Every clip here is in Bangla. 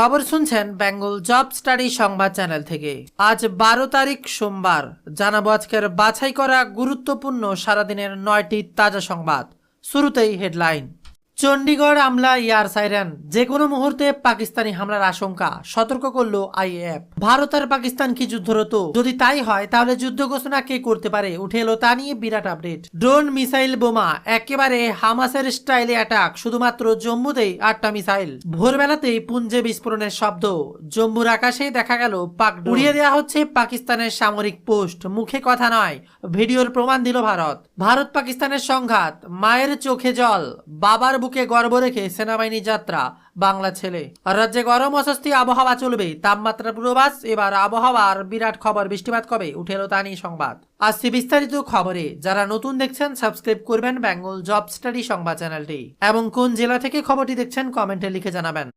খবর শুনছেন বেঙ্গল জব স্টাডি সংবাদ চ্যানেল থেকে। আজ বারো তারিখ সোমবার। জানাব আজকের বাছাই করা গুরুত্বপূর্ণ সারাদিনের নয়টি তাজা সংবাদ। শুরুতেই হেডলাইন। চণ্ডীগড় আমলা ইয়ার সাইরেন। যে কোনো মুহূর্তে পাকিস্তানি হামলার আশঙ্কা, সতর্ক করল আইএফ ভারত আর পাকিস্তান কি যুদ্ধরত যদি তাই হয়, তাহলে যুদ্ধ ঘোষণা কে করতে পারে? উঠে এলো তা নিয়ে বিরাট আপডেট। ড্রোন, মিসাইল, বোমা, একেবারে হামাসের স্টাইলে অ্যাটাক, শুধুমাত্র জম্মুতেই আটটা মিসাইল। ভোরবেলাতেই পুঞ্জে বিস্ফোরণের শব্দ। জম্মুর আকাশে দেখা গেল পাক উড়িয়ে দেওয়া হচ্ছে পাকিস্তানের সামরিক পোস্ট। মুখে কথা নয়, ভিডিওর প্রমাণ দিল ভারত। ভারত পাকিস্তানের সংঘাত, মায়ের চোখে জল, বাবার বুকে গর্ব রেখে সেনাবাহিনী যাত্রা, বাংলা ছেলে। রাজ্যে গরম অস্বস্তি, আবহাওয়া চলবে তাপমাত্রা পূর্বাভাস, এবার আবহাওয়ার বিরাট খবর, বৃষ্টিপাত কবে? উঠে এলো তা নিয়ে সংবাদ। আসছে বিস্তারিত খবরে, যারা নতুন দেখছেন, সাবস্ক্রাইব করবেন বেঙ্গল জব স্টাডি সংবাদ চ্যানেলটি। এবং কোন জেলা থেকে খবরটি দেখছেন, কমেন্টে লিখে জানাবেন।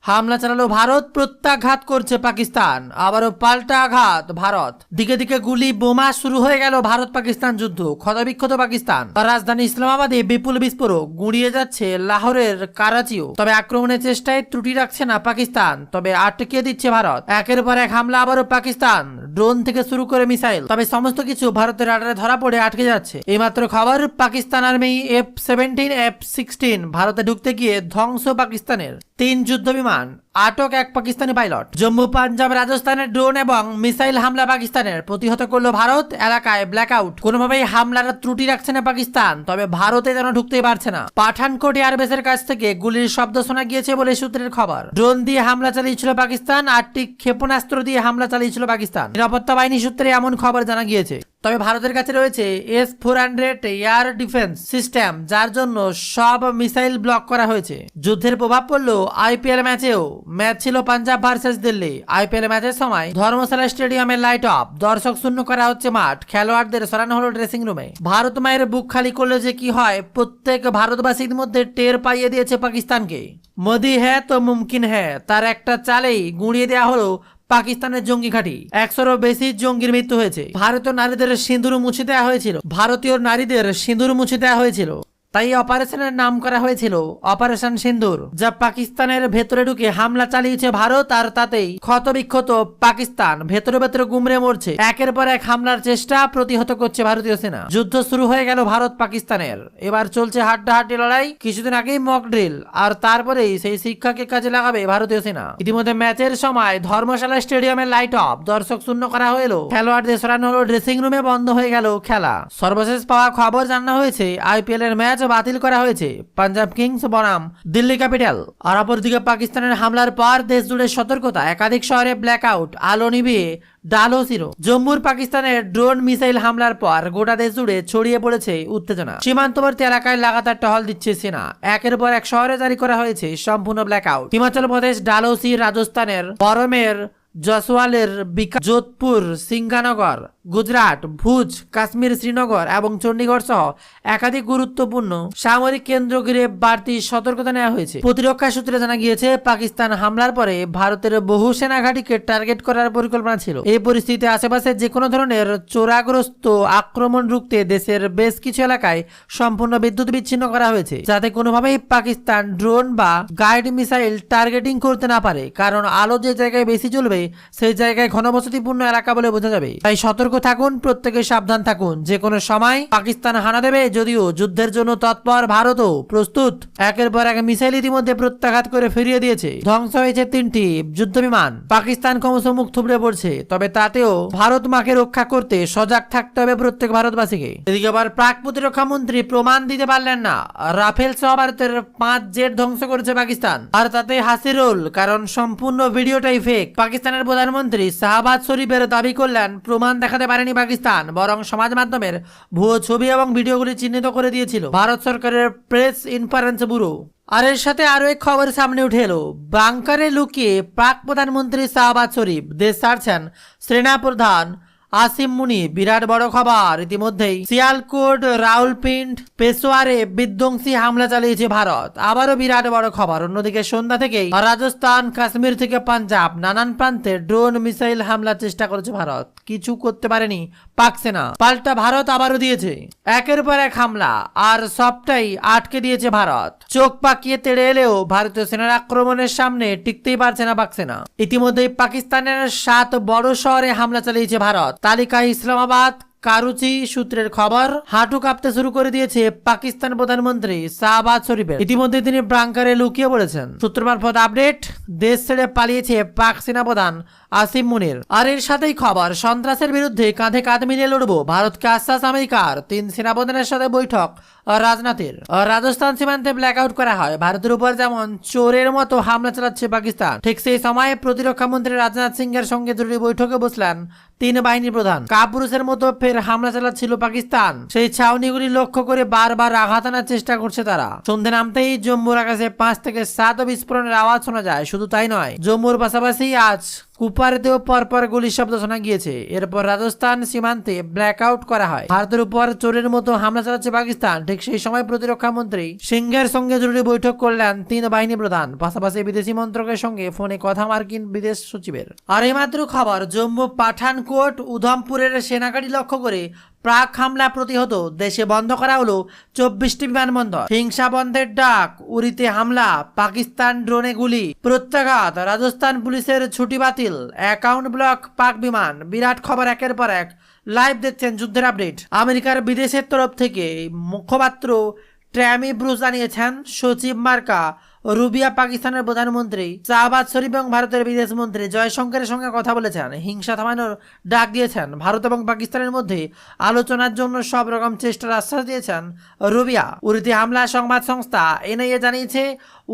হামলা চালালো ভারত, প্রত্যাঘাত করছে পাকিস্তান। আবারও পাল্টা আঘাত ভারত। দিকে দিকে গুলি, বোমা শুরু হয়ে গেল ভারত পাকিস্তান যুদ্ধ। ক্ষতবিক্ষত পাকিস্তান। রাজধানী ইসলামাবাদে বিপুল বিস্ফোরক। গুঁড়িয়ে যাচ্ছে লাহোরের কারাচিও। তবে আক্রমণের চেষ্টায় ত্রুটি রাখছে না পাকিস্তান। তবে আটকে দিচ্ছে ভারত। একের পর এক হামলা, আবারও পাকিস্তান। ড্রোন থেকে শুরু করে মিসাইল, তবে সমস্ত কিছু ভারতের রাডারে ধরা পড়ে আটকে যাচ্ছে। এইমাত্র খবর, Pakistan army F seventeen, F sixteen ভারতে ঢুকতে গিয়ে ধ্বংস পাকিস্তানের তিন যুদ্ধ বিমান। আটক এক পাকিস্তানি পাইলট। জম্মু, পাঞ্জাব, রাজস্থানের ড্রোন এবং মিসাইল হামলা পাকিস্তানের প্রতিহত করল ভারত। এলাকায় ব্ল্যাক আউট কোনোভাবেই হামলার ত্রুটি রাখছে না পাকিস্তান, তবে ভারতে যেন ঢুকতেই পারছে না। পাঠানকোট এয়ারবেসের কাছ থেকে গুলির শব্দ শোনা গিয়েছে বলে সূত্রের খবর। ড্রোন দিয়ে হামলা চালিয়েছিল পাকিস্তান, আটটি ক্ষেপণাস্ত্র দিয়ে হামলা চালিয়েছিল পাকিস্তান। নিরাপত্তা বাহিনী সূত্রে এমন খবর জানা গিয়েছে। তবে ভারতের কাছে রয়েছে S four hundred air defence system, যার জন্য সব মিসাইল ব্লক করা হয়েছে। যুদ্ধের প্রভাব পড়ল আইপিএল ম্যাচেও। ম্যাচ ছিল পাঞ্জাব ভার্সেস দিল্লি। আইপিএল ম্যাচের সময় ধর্মশালা স্টেডিয়ামের লাইট অফ দর্শক শূন্য করা হচ্ছে মাঠ। খেলোয়াড়দের সরানো হলো ড্রেসিং রুমে ভারত মায়ের বুক খালি করলে যে কি হয়, প্রত্যেক ভারতবাসীর মধ্যে টের পাইয়ে দিয়েছে পাকিস্তানকে। মোদি হ্যাঁ তো মুমকিন হ্যাঁ তার একটা চালেই গুঁড়িয়ে দেওয়া হলো পাকিস্তানের জঙ্গি ঘাঁটি। একশোরও বেশি জঙ্গির মৃত্যু হয়েছে। ভারতীয় নারীদের সিঁদুর মুছে দেওয়া হয়েছিল। ভারতীয় নারীদের সিঁদুর মুছে দেওয়া হয়েছিল। তাই অপারেশনের নাম করা হয়েছিল অপারেশন সিন্দুর, যা পাকিস্তানের ভেতরে ঢুকে হামলা চালিয়েছে ভারত আর তাতেই ক্ষতবিক্ষত পাকিস্তান ভেতরে ভেতরে গুমরে মরছে। একের পর এক হামলার চেষ্টা প্রতিহত করছে ভারতীয় সেনা। যুদ্ধ শুরু হয়ে গেল ভারত পাকিস্তানের। এবার চলছে হাড্ডাহাড্ডি লড়াই, কিছুদিন আগেই মক ড্রিল আর তারপরেই সেই শিক্ষাকে কাজে লাগাবে ভারতীয় সেনা। ইতিমধ্যে ম্যাচের সময় ধর্মশালা স্টেডিয়ামের লাইট অফ দর্শক শূন্য করা হলো খেলোয়াড়দের সরানো হলো ড্রেসিং রুমে বন্ধ হয়ে গেল খেলা। সর্বশেষ পাওয়া খবর জানানো হয়েছে আইপিএল এর ম্যাচ বাতিল করা হয়েছে। পাঞ্জাব কিংস বনাম, দিল্লি ক্যাপিটাল আর অপরদিকে পাকিস্তানের হামলার পর দেশ জুড়ে সতর্কতা, একাধিক শহরে ব্ল্যাক আউট আলো নিভিয়ে ডালো জম্মুর পাকিস্তানের ড্রোন মিসাইল হামলার পর গোটা দেশ জুড়ে ছড়িয়ে পড়েছে উত্তেজনা। সীমান্তবর্তী এলাকায় লাগাতার টহল দিচ্ছে সেনা। একের পর এক শহরে জারি করা হয়েছে সম্পূর্ণ ব্ল্যাক আউট হিমাচল প্রদেশ ডালোসি রাজস্থানের বরমের, জসওয়ালের বিকাশ যোধপুর, সিংহানগর গুজরাট, ভুজ, কাশ্মীর, শ্রীনগর এবং চণ্ডীগড় সহ একাধিক গুরুত্বপূর্ণ সামরিক কেন্দ্র ঘিরে বাড়তি সতর্কতা নেওয়া হয়েছে। প্রতিরক্ষা সূত্রে জানা গিয়েছে, পাকিস্তান হামলার পরে ভারতের বহু সেনা ঘাঁটিকে টার্গেট করার পরিকল্পনা ছিল। এই পরিস্থিতিতে আশেপাশে যে কোনো ধরনের চোরাগ্রস্ত আক্রমণ রুখতে দেশের বেশ কিছু এলাকায় সম্পূর্ণ বিদ্যুৎ বিচ্ছিন্ন করা হয়েছে, যাতে কোনোভাবেই পাকিস্তান ড্রোন বা গাইড মিসাইল টার্গেটিং করতে না পারে, কারণ আলো যে জায়গায় বেশি চলবে সেই জায়গায় ঘনবসতিপূর্ণ এলাকা বলে বোঝা যাবে। তাই সতর্ক থাকুন, প্রত্যেকে সাবধান থাকুন। যে কোনো সময় পাকিস্তান হানা দেবে, যদিও যুদ্ধের জন্য তৎপর ভারতও প্রস্তুত। একের পর এক মিসাইল ইতিমধ্যে প্রত্যাঘাত করে ফিরিয়ে দিয়েছে। ধ্বংস হয়েছে তিনটি যুদ্ধ বিমান। পাকিস্তান ক্রমশ মুখ থুবড়ে পড়ছে, তবে তাতেও ভারত মাকে রক্ষা করতে সজাগ থাকতে হবে প্রত্যেক ভারতবাসীকে। এদিকে আবার প্রাক প্রতিরক্ষা মন্ত্রী প্রমাণ দিতে পারলেন না। রাফেল সহ ভারতের পাঁচ জেট ধ্বংস করেছে পাকিস্তান। আর তাতে হাসি রোল, কারণ সম্পূর্ণ ভিডিওটাই ফেক পাকিস্তানের প্রধানমন্ত্রী শাহবাজ শরীফের দাবি করলেন, প্রমাণ দেখাতে পারেনি পাকিস্তান, বরং সমাজ মাধ্যমের ভুয়ো ছবি এবং ভিডিওগুলি চিহ্নিত করে দিয়েছিল ভারত সরকারের প্রেস ইনফারেন্স ব্যুরো। আর এর সাথে আরও এক খবর সামনে উঠে এলো। বাংকারে লুকিয়ে পাক প্রধানমন্ত্রী শাহবাজ শরীফ দেশ ছাড়ছেন সেনা প্রধান আসিম মুনি, বিরাট বড় খবর। ইতিমধ্যেই সিয়ালকোট রাউলপিন্ড, পেশোয়ারে বিধ্বংসী হামলা চালিয়েছে ভারত। আবারও বিরাট বড় খবর। অন্যদিকে সন্ধ্যা থেকেই রাজস্থান, কাশ্মীর থেকে পাঞ্জাব, নানান প্রান্তে ড্রোন, মিসাইল হামলার চেষ্টা করেছে ভারত। কিছু করতে পারেনি পাক সেনা। পাল্টা ভারত আবারও দিয়েছে। একের পর এক হামলা। আর সবটাই আটকে দিয়েছে ভারত। চোখ পাকিয়ে তেড়ে এলেও ভারতীয় সেনার আক্রমণের সামনে টিকতেই পারছে না পাক সেনা। ইতিমধ্যেই পাকিস্তানের সাত বড় শহরে হামলা চালিয়েছে ভারত। তালিকায় ইসলামাবাদ, কারুচি সূত্রের খবর, হাঁটু কাঁপতে শুরু করে দিয়েছে পাকিস্তান প্রধানমন্ত্রী শাহবাজ শরীফের। ইতিমধ্যে তিনি ব্রাঙ্কারে লুকিয়ে পড়েছেন। সূত্র মারফত আপডেট, দেশ ছেড়ে পালিয়েছে পাক সেনাপ্রধান আসিম মুনির। আর এর সাথেই খবর, সন্ত্রাসের বিরুদ্ধে কাঁধে কাঁধ মিলিয়ে লড়বো ভারতকে আশ্বাস আমেরিকার। তিন সেনাপ্রধানের সাথে বৈঠক রাজনাথের রাজস্থান সীমান্তে ব্ল্যাক আউট করা হয়। ভারতের উপর যেমন চোরের মতো হামলা চালাচ্ছে পাকিস্তান, ঠিক সেই সময়ে প্রতিরক্ষা মন্ত্রী রাজনাথ সিং এর সঙ্গে জরুরি বৈঠকে বসলেন তিন বাহিনী প্রধান। কাপুরুষের মতো ফের হামলা চালাচ্ছিল পাকিস্তান। সেই ছাউনিগুলি লক্ষ্য করে বারবার আঘাত আনার চেষ্টা করছে তারা। সন্ধে নামতেই জম্মুর আকাশে পাঁচ থেকে সাত বিস্ফোরণের আওয়াজ শোনা যায়। শুধু তাই নয়, জম্মুর পাশাপাশি আজ কুপারেতেও পরপর গুলির শব্দ শোনা গিয়েছে। এরপর রাজস্থান সীমান্তে ব্ল্যাক আউট করা হয়। ভারতের উপর চোরের মতো হামলা চালাচ্ছে পাকিস্তান। ঠিক সেই সময় প্রতিরক্ষা মন্ত্রী সিংহের সঙ্গে জরুরি বৈঠক করলেন তিন বাহিনী প্রধান। পাশাপাশি বিদেশি মন্ত্রকের সঙ্গে ফোনে কথা মার্কিন বিদেশ সচিবের। আর এইমাত্র খবর, জম্মু পাঠানকোট, উধমপুরের সেনাগাড়ি লক্ষ্য করে প্রাক হামলা প্রতিহত, দেশে বন্ধ করা হলো চব্বিশটি বিমানবন্দর। হিংসা বন্ধের ডাক উড়িতে হামলা, পাকিস্তান ড্রোনে গুলি, প্রত্যাঘাত, রাজস্থান পুলিশের ছুটি বাতিল, অ্যাকাউন্ট ব্লক, পাক বিমান, বিরাট খবর একের পর এক, লাইভ দেখছেন যুদ্ধের আপডেট। আমেরিকার বিদেশের তরফ থেকে মুখপাত্র ট্র্যামি ব্রুস জানিয়েছেন, সচিব মার্কা রুবিয়া পাকিস্তানের প্রধানমন্ত্রী, শাহবাজ শরীফ এবং ভারতের বিদেশ মন্ত্রী জয়শঙ্করের সঙ্গে কথা বলেছেন। হিংসা থামানোর ডাক দিয়েছেন ভারত এবং পাকিস্তানের মধ্যে। আলোচনার জন্য সব রকম চেষ্টার আশ্বাস দিয়েছেন রুবিয়া। উরিতে হামলা সংবাদ সংস্থা এনআইএ জানিয়েছে,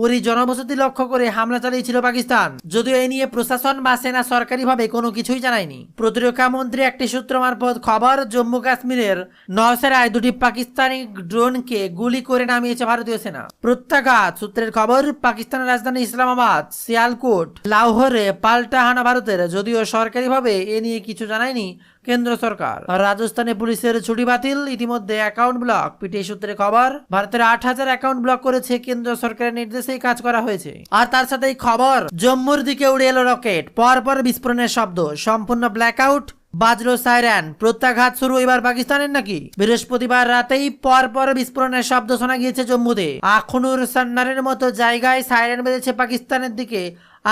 উরি জনবসতি লক্ষ্য করে হামলা চালিয়েছিল পাকিস্তান। যদিও এ নিয়ে প্রশাসন বা সেনা সরকারিভাবে কোনো কিছুই জানায়নি। প্রতিরক্ষা মন্ত্রী একটি সূত্র মারফত খবর, জম্মু কাশ্মীরের নওসেরায় দুটি পাকিস্তানি ড্রোনকে গুলি করে নামিয়েছে ভারতীয় সেনা। প্রত্যাঘাত সূত্রের খবর পাকিস্তানের রাজধানী ইসলামাবাদ সিয়ালকোট লাহোরে পাল্টা হানা ভারতের, যদিও সরকারিভাবে এ নিয়ে কিছু জানায়নি কেন্দ্র সরকার। রাজস্থানে পুলিশের ছুটি বাতিল, ইতিমধ্যে অ্যাকাউন্ট ব্লক। পিটিআই সূত্রে খবর, ভারতের আট হাজার অ্যাকাউন্ট ব্লক করেছে কেন্দ্র সরকারের নির্দেশেই কাজ করা হয়েছে। আর তার সাথে এই খবর, জম্মুর দিকে উড়ে এলো রকেট। পরপর বিস্ফোরণের শব্দ, সম্পূর্ণ ব্ল্যাক আউট বাজলো সাইরেন। প্রত্যাঘাত শুরু এবার পাকিস্তানের নাকি? বৃহস্পতিবার রাতেই পর পর বিস্ফোরণের শব্দ শোনা গিয়েছে জম্মুতে। আখনুর সান্নারের মতো জায়গায় সাইরেন বেঁধেছে পাকিস্তানের দিকে।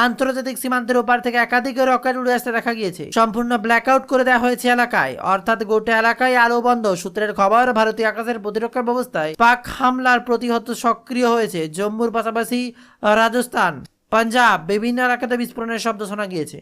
আন্তর্জাতিক সীমান্তের ওপার থেকে একাধিক রকেট উড়ে আসতে দেখা গিয়েছে। সম্পূর্ণ ব্ল্যাক আউট করে দেওয়া হয়েছে এলাকায়। অর্থাৎ গোটা এলাকায় আলো বন্ধ। সূত্রের খবর, ভারতীয় আকাশের প্রতিরক্ষা ব্যবস্থায় পাক হামলার প্রতিহত সক্রিয় হয়েছে জম্মুর পাশাপাশি রাজস্থান, পাঞ্জাব, বিভিন্ন এলাকাতে বিস্ফোরণের শব্দ শোনা গিয়েছে।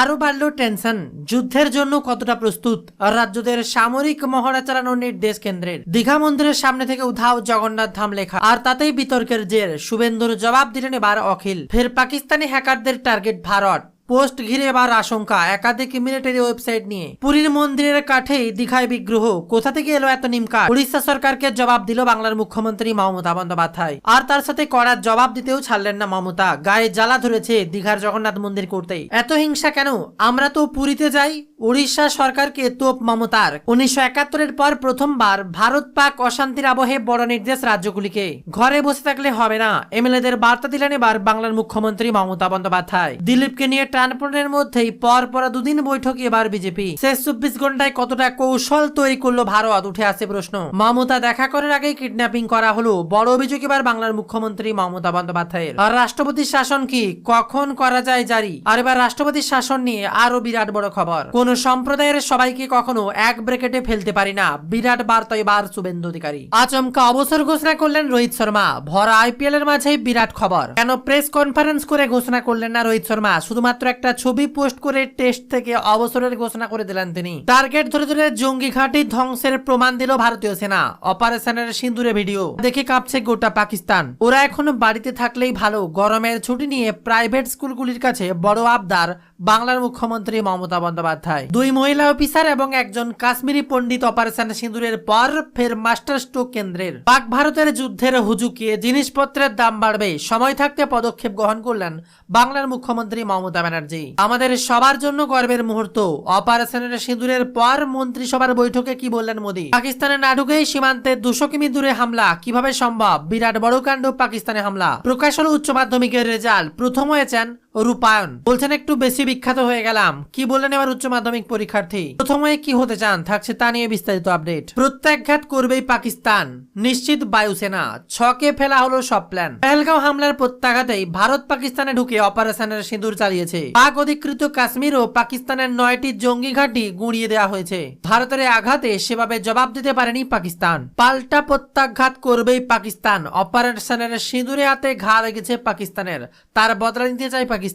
আরও বাড়ল টেনশন। যুদ্ধের জন্য কতটা প্রস্তুত? রাজ্যদের সামরিক মহড়া চালানোর নির্দেশ কেন্দ্রের। দীঘা মন্দিরের সামনে থেকে উধাও জগন্নাথ ধাম লেখা। আর তাতেই বিতর্কের জের। শুভেন্দুর জবাব দিলেন এবার অখিল। ফের পাকিস্তানি হ্যাকারদের টার্গেট ভারত। পোস্ট ঘিরে এবার আশঙ্কা, একাধিক মিলিটারি ওয়েবসাইট নিয়ে। পুরীর মন্দিরের কাঠেই দীঘায় বিগ্রহ, কোথা থেকে এলো এত নিমকার উড়িষ্যা সরকারকে জবাব দিল বাংলার মুখ্যমন্ত্রী মমতা বন্দ্যোপাধ্যায়। আর তার সাথে কড়ার জবাব দিতেও ছাড়লেন না মমতা, গায়ে জ্বালা ধরেছে দীঘার জগন্নাথ মন্দির করতেই। এত হিংসা কেন? আমরা তো পুরীতে যাই, উড়িষ্যা সরকারকে তোপ মমতার। উনিশশো একাত্তরের পর প্রথমবার ভারত পাক অশান্তির আবহে বড় নির্দেশ রাজ্যগুলিকে। ঘরে বসে থাকলে হবে না। এমএলএদের বার্তা দিলেন এবার বাংলার মুখ্যমন্ত্রী মমতা বন্দ্যোপাধ্যায়। দিলীপকে নিয়ে টানপনের মধ্যেই পর পর দুদিন বৈঠকে এবার বিজেপি। শেষ চব্বিশ ঘন্টায় কতটা কৌশল তৈরি করল ভারত, উঠে আসে প্রশ্ন। মমতা দেখা করার আগেই কিডন্যাপিং করা হলো। বড় অভিযোগ এবার বাংলার মুখ্যমন্ত্রী মমতা বন্দ্যোপাধ্যায়ের। আর রাষ্ট্রপতির শাসন কি কখন করা যায় জারি? আর এবার রাষ্ট্রপতির শাসন নিয়ে আরও বিরাট বড় খবর। কোন সম্প্রদায়ের সবাইকে কখনো এক ব্রেকেটে ফেলতে পারি না। বিরাট বার্তা এবার শুভেন্দু অধিকারী। আচমকা অবসর ঘোষণা করলেন রোহিত শর্মা। ভরা আইপিএল এর মাঝে বিরাট খবর। কেন প্রেস কনফারেন্স করে ঘোষণা করলেন না রোহিত শর্মা? শুধুমাত্র একটা ছবি পোস্ট করে টেস্ট থেকে অবসরের ঘোষণা করে দিলেন তিনি। টার্গেট ধরে ধরে জঙ্গি ঘাঁটি ধ্বংসের প্রমাণ দিল ভারতীয় সেনা। অপারেশনের সিন্দুরে ভিডিও। দেখে কাঁপছে গোটা পাকিস্তান। ওরা এখন বাড়িতে থাকলেই ভালো। গরমের ছুটি নিয়ে প্রাইভেট স্কুলগুলির কাছে বড় আবদার বাংলার মুখ্যমন্ত্রী মমতা বন্দ্যোপাধ্যায়। দুই মহিলা অফিসার এবং একজন কাশ্মীরি পণ্ডিত অপারেশন সিঁদুরের পর ফের মাস্টার স্ট্রোক কেন্দ্রের। পাক ভারতের যুদ্ধের হুজুকিয়ে জিনিসপত্রের দাম বাড়বে? সময় থাকতে পদক্ষেপ গ্রহণ করলেন বাংলার মুখ্যমন্ত্রী মমতা ব্যানার্জি। আমাদের সবার জন্য গর্বের মুহূর্ত অপারেশনের সিঁদুরের পর মন্ত্রিসভার বৈঠকে কি বললেন মোদী? পাকিস্তানে না ঢুকেই সীমান্তে দুশো কিমি দূরে হামলা, কীভাবে সম্ভব? বিরাট বড় কাণ্ড, পাকিস্তানে হামলা। প্রকাশ হলো উচ্চ মাধ্যমিকের রেজাল্ট, প্রথম হয়েছেন রূপায়ণ। বলছেন, একটু বেশি বিখ্যাত হয়ে গেলাম। কি বললেন এবার উচ্চ মাধ্যমিক পরীক্ষার্থী? প্রথমে কি হতে চান থাকছে তা নিয়ে বিস্তারিত আপডেট। প্রত্যাঘাত করবেই পাকিস্তান। নিশ্চিত বায়ুসেনা। ছকে ফেলা হলো সব প্ল্যান। পেহেলগাঁও হামলার প্রত্যাঘাতেই ভারত পাকিস্তানে ঢুকে অপারেশনের সিঁদুর চালিয়েছে। পাক অধিকৃত কাশ্মীর ও পাকিস্তানের নয়টি জঙ্গি ঘাঁটি গুঁড়িয়ে দেওয়া হয়েছে। ভারতের আঘাতে সেভাবে জবাব দিতে পারেনি পাকিস্তান। পাল্টা প্রত্যাঘাত করবেই পাকিস্তান। অপারেশনের সিঁদুরে হাতে ঘা লেগেছে পাকিস্তানের। তার বদলা নিতে চায় পাকিস্তান।